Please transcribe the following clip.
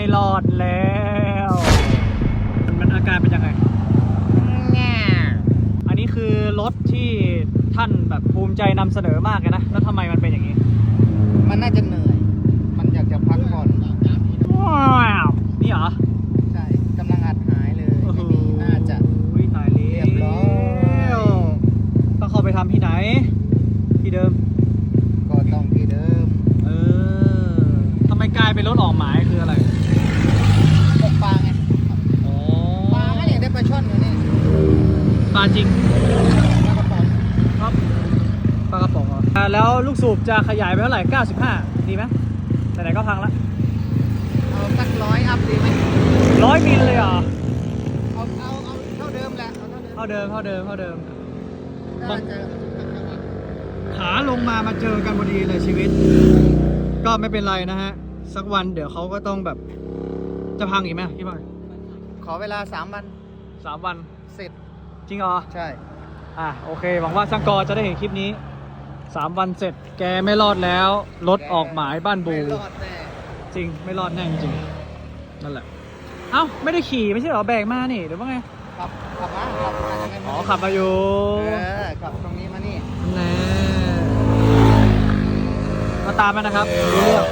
ไม่รอดแล้ว มันมันอาการเป็นยังไงอันนี้คือรถที่ท่านแบบภูมิใจนำเสนอมากเลยนะ แล้วทำไมมันเป็นอย่างนี้ มันน่าจะเหนื่อย มันอยากจะพักผ่อน ว้าวนี่เหรอ ใช่กำลังอัดหายเลยโอ้โห ไม่มีน่าจะ อุ้ยตายแล้เรียบร้อวต้องเข้าไปทำที่ไหน ที่เดิม ก็ต้องที่เดิม เออทำไมกลายเป็นรถออกหมายคืออะไรตกปลาไงอ๋อปลาก็เนี่ยได้ปลาช่อนอยู่นี่ปลาจริงปลากระป๋องครับปลากระป๋องเหรออ่าแล้วลูกสูบจะขยายไปเท่าไหร่ 95 ดีไหมไหนๆก็พังละเอาสักร้อยอัพดีไหมร้อยมิลเลยเหรอเอาเอาเอาเท่าเดิมแหละเอาเท่าเดิมเท่าเดิมเท่าเดิมเท่าเดิม น่าจะขาลงมามาเจอกันพอดีเลยชีวิต ก็ไม่เป็นไรนะฮะ สักวันเดี๋ยวเขาก็ต้องแบบ จะพังอีกไหมพี่บอยขอเวลาสามวันสามวันเสร็จจริงเหรอใช่ อะโอเค หวังว่าสังกอจะได้เห็นคลิปนี้สามวันเสร็จแกไม่รอดแล้วรถออกหมายบ้านบู ไม่รอดแน่จริงไม่รอดแน่จริงนั่นแหละ เอ้าไม่ได้ขี่ไม่ใช่เหรอแบกมานี่หรือว่าไงขับขับมาขับมายังไงอ๋อขับมาอยู่เออขับตรงนี้มานี่แน่มาตามมานะครับรู้เรื่อง